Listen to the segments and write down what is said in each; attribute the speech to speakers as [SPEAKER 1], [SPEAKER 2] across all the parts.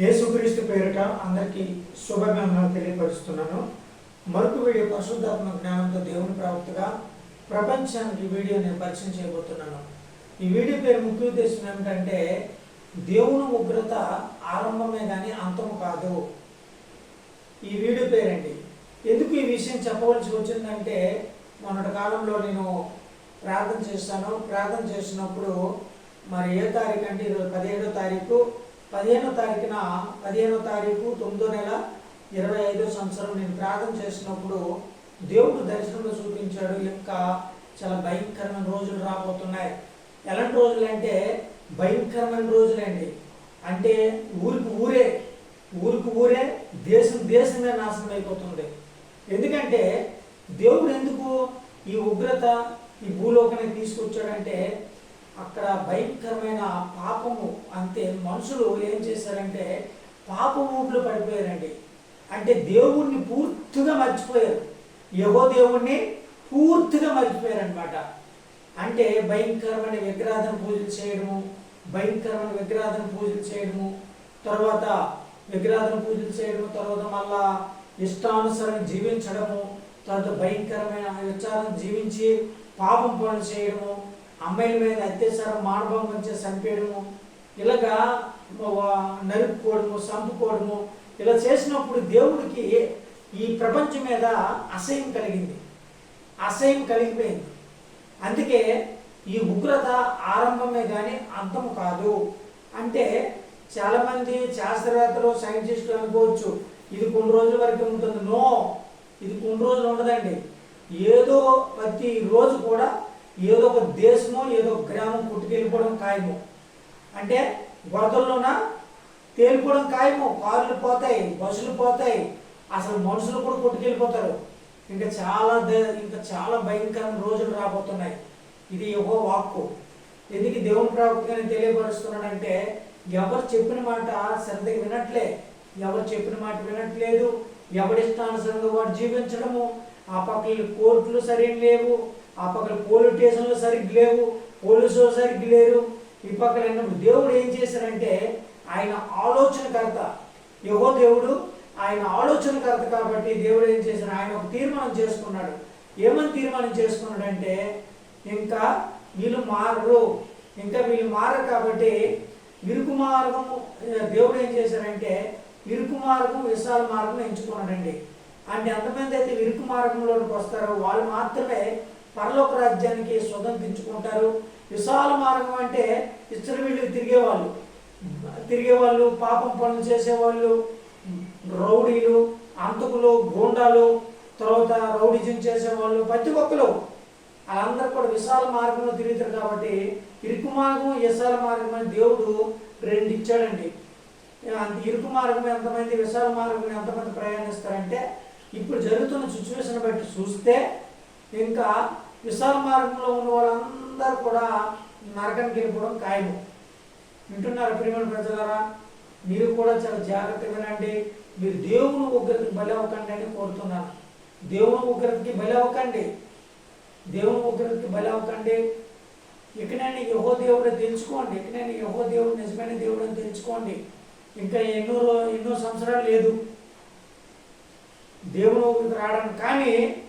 [SPEAKER 1] యేసుక్రీస్తు పేరిట అందరికీ శుభగమనాలు తెలియపరుస్తున్నాను. మరొక వీడియో పరిశుద్ధాత్మక జ్ఞానంతో దేవుని ప్రవక్తగా ప్రపంచానికి వీడియో నేను పరిచయం చేయబోతున్నాను. ఈ వీడియో పేరు ముఖ్య ఉద్దేశం ఏమిటంటే దేవుని ఉగ్రత ఆరంభమే కానీ అంతము కాదు. ఈ వీడియో పేరండి. ఎందుకు ఈ విషయం చెప్పవలసి వచ్చిందంటే మొన్నటి కాలంలో నేను ప్రార్థన చేస్తాను ప్రార్థన చేసినప్పుడు మరి ఏ తారీఖు అంటే ఈరోజు పదిహేడో తారీఖు పదిహేనో తారీఖున పదిహేనో తారీఖు తొమ్మిదో నెల ఇరవై ఐదో సంవత్సరం నేను ప్రార్థన చేసినప్పుడు దేవుడు దర్శనంలో చూపించాడు. యొక్క చాలా భయంకరమైన రోజులు రాబోతున్నాయి. ఎలాంటి రోజులు అంటే భయంకరమైన రోజులండి అంటే ఊరికి ఊరే ఊరికి ఊరే దేశం దేశమే నాశనం అయిపోతుంది. ఎందుకంటే దేవుడు ఎందుకు ఈ ఉగ్రత ఈ భూలోకానికి తీసుకొచ్చాడంటే అక్కడ భయంకరమైన పాపము అంతే మనుషులు ఏం చేశారంటే పాప ఊపిలో పడిపోయారండి. అంటే దేవుణ్ణి పూర్తిగా మర్చిపోయారు. యహో దేవుణ్ణి పూర్తిగా మర్చిపోయారనమాట అంటే భయంకరమైన విగ్రహాధన పూజలు చేయడము భయంకరమైన విగ్రహాధన పూజలు చేయడము తర్వాత విగ్రహాధన పూజలు చేయడము తర్వాత మళ్ళా ఇష్టానుసారం జీవించడము తర్వాత భయంకరమైన విచారం జీవించి పాపం పనులు చేయడము అమ్మాయిల మీద అత్యాచారం మానభంగం చేసి చంపేయడము ఇలాగా నరుపుకోవడము చంపుకోవడము ఇలా చేసినప్పుడు దేవుడికి ఈ ప్రపంచం మీద అసహ్యం కలిగింది. అసహ్యం కలిగిపోయింది. అందుకే ఈ ఉగ్రత ఆరంభమే కానీ అంతము కాదు. అంటే చాలామంది శాస్త్రవేత్తలు సైంటిస్టులు అనుకోవచ్చు ఇది కొన్ని రోజుల వరకు ఉంటుంది. నో ఇది కొన్ని రోజులు ఉండదండి. ఏదో ప్రతి రోజు కూడా ఏదో ఒక దేశమో ఏదో ఒక గ్రామం పుట్టుకెళ్ళిపోవడం ఖాయము. అంటే వరదల్లోన? తేలిపోవడం ఖాయము. కార్లు పోతాయి బస్సులు పోతాయి అసలు మనుషులు కూడా కొట్టుకెళ్ళిపోతారు. ఇంకా చాలా ఇంకా చాలా భయంకరమైన రోజులు రాబోతున్నాయి. ఇది యహో వాక్కు. ఎందుకు దేవుని ప్రవక్తగా తెలియపరుస్తున్నాడంటే ఎవరు చెప్పిన మాట శ్రద్ధగా వినట్లే. ఎవరు చెప్పిన మాట వినట్లేదు. ఎవడిష్టానుసరంగా వాడు జీవించడము. ఆ పక్కన కోర్టులు సరైన లేవు. ఆ పక్కన పోలీస్ స్టేషన్లు సరిగ్గా లేవు పోలీసులు సరిగ్గా లేరు. ఈ పక్కన దేవుడు ఏం చేశారంటే ఆయన ఆలోచనకర్త. యహో దేవుడు ఆయన ఆలోచనకర్త కాబట్టి దేవుడు ఏం చేశారు ఆయన ఒక తీర్మానం చేసుకున్నాడు. ఏమని తీర్మానం చేసుకున్నాడంటే ఇంకా వీళ్ళు మారరు. ఇంకా వీళ్ళు మారరు కాబట్టి ఇరుకు మార్గము దేవుడు ఏం చేశారంటే ఇరుకు మార్గం విశాల మార్గం ఎంచుకున్నాడండి. అంటే ఎంతమంది అయితే ఇరుకు మార్గంలోకి వస్తారో వాళ్ళు మాత్రమే పరలోక రాజ్యానికి స్వతంత్రించుకుంటారు విశాల మార్గం అంటే ఇతర తిరిగేవాళ్ళు. తిరిగేవాళ్ళు పాపం పనులు చేసేవాళ్ళు రౌడీలు అంతకులు గూండాలు తర్వాత రౌడిజం చేసేవాళ్ళు ప్రతి ఒక్కరు. వాళ్ళందరూ కూడా విశాల మార్గంలో తిరుగుతారు కాబట్టి ఇరుకు మార్గం విశాల మార్గం అని దేవుడు రెండు ఇచ్చాడండి. అంత ఇరుకు మార్గం ఎంతమంది విశాల మార్గం ఎంతమంది ప్రయాణిస్తారంటే ఇప్పుడు జరుగుతున్న సిచ్యువేషన్ బట్టి చూస్తే ఇంకా విశాల మార్గంలో ఉన్న వాళ్ళందరూ కూడా నరకానికి వెళ్ళిపోవడం ఖాయము. వింటున్నారు ప్రియమైన ప్రజలారా? మీరు కూడా చాలా జాగ్రత్తగా వినండి. మీరు దేవుని ఉగ్రతకి బలి అవ్వకండి అని కోరుతున్నాను దేవుని ఉగ్రతకి బలి అవ్వకండి. దేవుని ఉగ్రతకి బలి అవ్వకండి. ఇకనైనా యహో దేవుడు తెలుసుకోండి. ఇకనైనా యహో దేవుడు నిజమైన దేవుడు అని తెలుసుకోండి. ఇంకా ఎన్నో ఎన్నో సంవత్సరాలు లేదు. దేవుని ఉగ్రత రావడానికి కానీ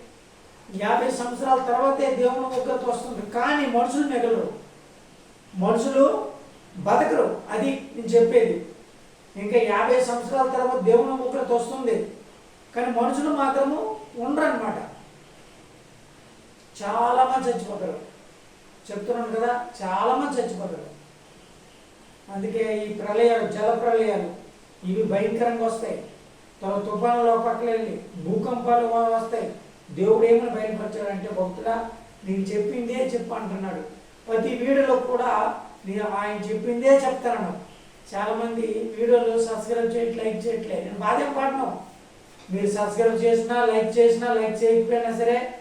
[SPEAKER 1] యాభై సంవత్సరాల తర్వాతే దేవుని ఉగ్రత వస్తుంది. కానీ మనుషులు మిగలరు. మనుషులు బతకరు. అది నేను చెప్పేది. ఇంకా యాభై సంవత్సరాల తర్వాత దేవుని ఉగ్రత వస్తుంది. కానీ మనుషులు మాత్రము ఉండరనమాట చాలామంది చచ్చిపోతారు. చెప్తున్నాను కదా చాలా మంది చచ్చిపోతారు. అందుకే ఈ ప్రళయాలు జల ప్రళయాలు ఇవి భయంకరంగా వస్తాయి. తర్వాత తుఫానులో పక్కన వెళ్ళి భూకంపాలు వస్తాయి. దేవుడు ఏమని బయలుపరిచాడంటే భక్తుడా నేను చెప్పిందే చెప్పు అంటున్నాడు. ప్రతి వీడియోలో కూడా నేను ఆయన చెప్పిందే చెప్తాను చాలామంది వీడియోలు సబ్స్క్రైబ్ చేయట్లే లైక్ చేయట్లే. నేను బాధేం పడను. మీరు సబ్స్క్రైబ్ చేసినా లైక్ చేసినా లైక్ చేయకపోయినా సరే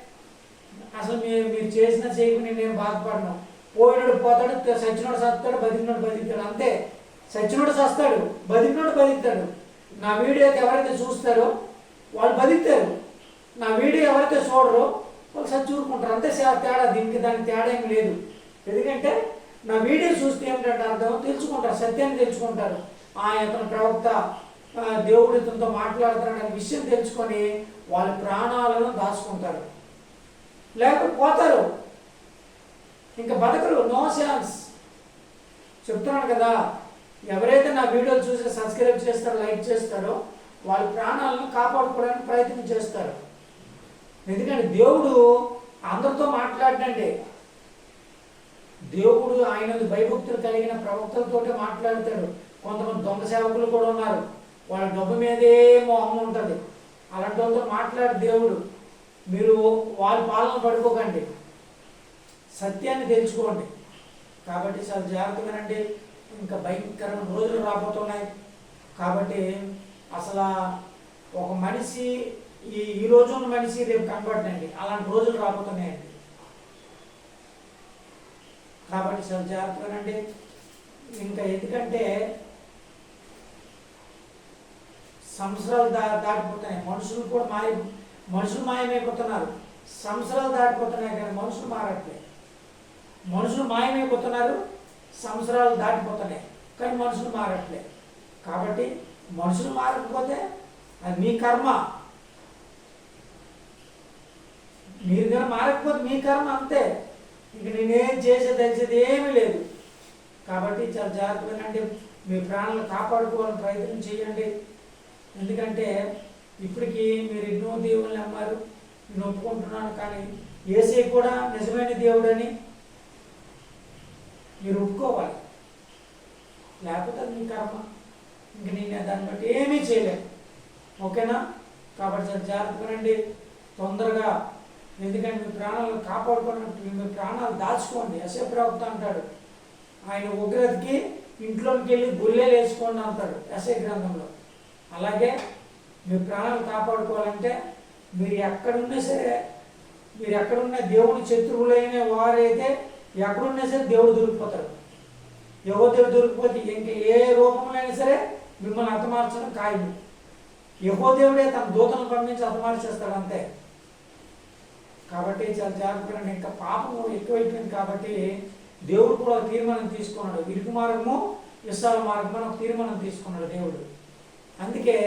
[SPEAKER 1] అసలు మీరు మీరు చేసిన చేయకుండా నేను బాధపడను. పోయినాడు పోతాడు సచ్చినోడు సస్తాడు బతికినోడు బతికుతాడు. అంతే. సచ్చినోడు సస్తాడు బతికినోడు బతుకుతాడు. నా వీడియో ఎవరైతే చూస్తారో వాళ్ళు బతుకుతారు. నా వీడియో ఎవరైతే చూడరో వాళ్ళు సచ్చి అంతే సే- తేడా దీనికి దానికి తేడా ఏం లేదు. ఎందుకంటే నా వీడియో చూస్తే ఏమిటంటే అర్థం తెలుసుకుంటారు సత్యాన్ని తెలుసుకుంటారు ఆ ఇతను ప్రవక్త దేవుడు ఇతనితో మాట్లాడుతున్నాడు అనే విషయం తెలుసుకొని వాళ్ళ ప్రాణాలను దాచుకుంటారు లేకపోతారు ఇంకా బతకరు. No chance. చెప్తున్నాను కదా ఎవరైతే నా వీడియోలు చూసి సబ్స్క్రైబ్ చేస్తారో లైక్ చేస్తారో వాళ్ళ ప్రాణాలను కాపాడుకోవడానికి ప్రయత్నం చేస్తారు. ఎందుకంటే దేవుడు అందరితో మాట్లాడండి దేవుడు ఆయన భయభక్తులు కలిగిన ప్రవక్తలతో మాట్లాడతాడు. కొంతమంది దొంగ సేవకులు కూడా ఉన్నారు. వాళ్ళ డబ్బు మీదే మోహం ఉంటుంది. అలాంటి వాళ్ళతో మాట్లాడే దేవుడు. మీరు వాళ్ళ పాలన పడుకోకండి. సత్యాన్ని తెలుసుకోండి. కాబట్టి చాలా జాగ్రత్తగానండి ఇంకా భయంకరమైన రోజులు రాబోతున్నాయి. కాబట్టి అసలు ఒక మనిషి ఈ ఈ రోజు ఉన్న మనిషి రేపు కనబడండి అలాంటి రోజులు రాబోతున్నాయండి. కాబట్టి చాలా జాగ్రత్తగానండి ఇంకా ఎందుకంటే సంవత్సరాలు దా దాటిపోతున్నాయి. మనుషులు కూడా మాయ మనుషులు మాయమైపోతున్నారు. సంవత్సరాలు దాటిపోతున్నాయి కానీ మనుషులు మారట్లేదు మనుషులు మాయమైపోతున్నారు సంవత్సరాలు దాటిపోతున్నాయి కానీ మనుషులు మారట్లేదు కాబట్టి మనుషులు మారకపోతే అది మీ కర్మ. మీరు కానీ మారకపోతే మీ కర్మ అంతే. ఇక నేనేం చేసే తెలిసేది ఏమీ లేదు. కాబట్టి చాలా జాగ్రత్తగా అంటే మీ ప్రాణాలను కాపాడుకోవాలని ప్రయత్నం చేయండి. ఎందుకంటే ఇప్పటికీ మీరు ఎన్నో దేవుళ్ళని అమ్మారు నేను ఒప్పుకుంటున్నాను కానీ ఏసీ కూడా నిజమైన దేవుడని మీరు ఒప్పుకోవాలి. లేకపోతే మీ కర్మ. ఇంక నేను దాన్ని బట్టి ఏమీ చేయలేను. ఓకేనా? కాబట్టి చాలా జాగ్రత్తగానండి తొందరగా ఎందుకంటే మీ ప్రాణాలను కాపాడుకున్నట్టు మీ ప్రాణాలు దాచుకోండి. అసే ప్రవక్త అంటాడు. ఆయన ఉగ్రతకి ఇంట్లోకి వెళ్ళి గుల్లెలు వేసుకోండి అంటాడు ఎస్ఐ గ్రంథంలో. అలాగే మీ ప్రాణాలు కాపాడుకోవాలంటే మీరు ఎక్కడున్నా సరే మీరు ఎక్కడున్నా దేవుని శత్రువులైన వారైతే ఎక్కడున్నా సరే దేవుడు దొరికిపోతాడు. ఎవో దేవుడు దొరికిపోతే ఇంక ఏ రూపంలో అయినా సరే మిమ్మల్ని హతమార్చడం ఖాయము. యహోదేవుడే తన దూతను పంపించి హతమార్చేస్తాడు అంతే. కాబట్టి చాలా జాగ్రత్తగా ఇంకా పాపము ఎక్కువైపోయింది కాబట్టి దేవుడు కూడా తీర్మానం తీసుకున్నాడు. ఇరుకు మార్గము విశాల మార్గము ఒక తీర్మానం తీసుకున్నాడు దేవుడు. అందుకే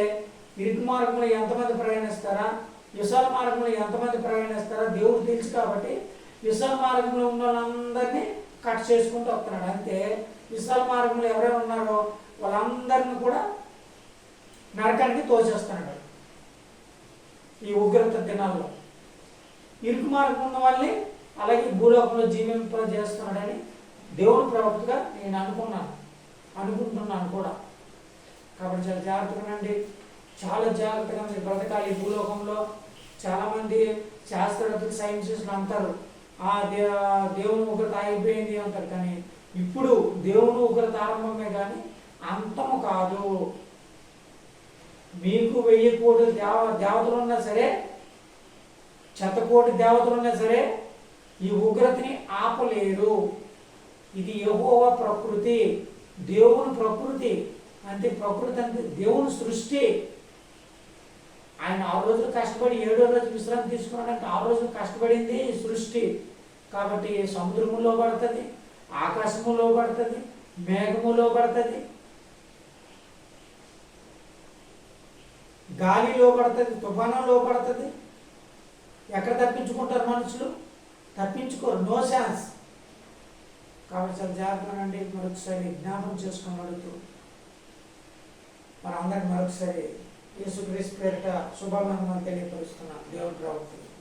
[SPEAKER 1] ఇరుకు మార్గంలో ఎంతమంది ప్రయాణిస్తారా? విశాల మార్గంలో ఎంతమంది ప్రయాణిస్తారా? దేవుడు తెలుసు కాబట్టి విశాల మార్గంలో ఉన్న వాళ్ళందరినీ కట్ చేసుకుంటూ వస్తున్నాడు. అంతే విశాల మార్గంలో ఎవరైనా ఉన్నారో వాళ్ళందరినీ కూడా నరకానికి తోచేస్తున్నాడు ఈ ఉగ్రత దినాల్లో. ఇరుకు మార్గం ఉన్న వాళ్ళని అలాగే భూలోకంలో జీవింప చేస్తున్నాడని దేవుని ప్రవక్తగా నేను అనుకున్నాను అనుకుంటున్నాను కూడా. కాబట్టి చాలా జాగ్రత్తగా ఉండండి. చాలా జాగ్రత్తగా మీరు బ్రతకాలి. భూలోకంలో చాలామంది శాస్త్రవేత్తలు సైన్సిస్టులు అంటారు ఆ దే దేవుని ఉగ్రత అయిపోయింది అంటారు. కానీ ఇప్పుడు దేవుని ఉగ్రత ఆరంభమే కానీ అంతము కాదు. మీకు వెయ్యి కోట్లు దేవ దేవతలు ఉన్నా సరే శతకోటి దేవతలున్నా సరే ఈ ఉగ్రతని ఆపలేరు. ఇది యహోవ ప్రకృతి దేవుని ప్రకృతి అంటే ప్రకృతి అంటే దేవుని సృష్టి. ఆయన ఆరు రోజులు కష్టపడి ఏడో రోజు విశ్రాంతి తీసుకున్నాడంటే ఆరు రోజులు కష్టపడింది సృష్టి. కాబట్టి సముద్రములో పడుతుంది ఆకాశములో పడుతుంది మేఘములో పడుతుంది గాలిలో పడుతుంది తుఫానంలో పడుతుంది ఎక్కడ తప్పించుకుంటారు మనుషులు? తప్పించుకోరు. నో ఛాన్స్ కాబట్టి చాలా జాగ్రత్తగా అండి మరొకసారి జ్ఞాపకం చేసుకుని అడుగుతూ. మన అందరికి మరొకసారి యేసుక్రీస్తు పేరిట శుభాభినందనలు తెలియపరుస్తున్నాం దేవుడి ప్రవక్తలు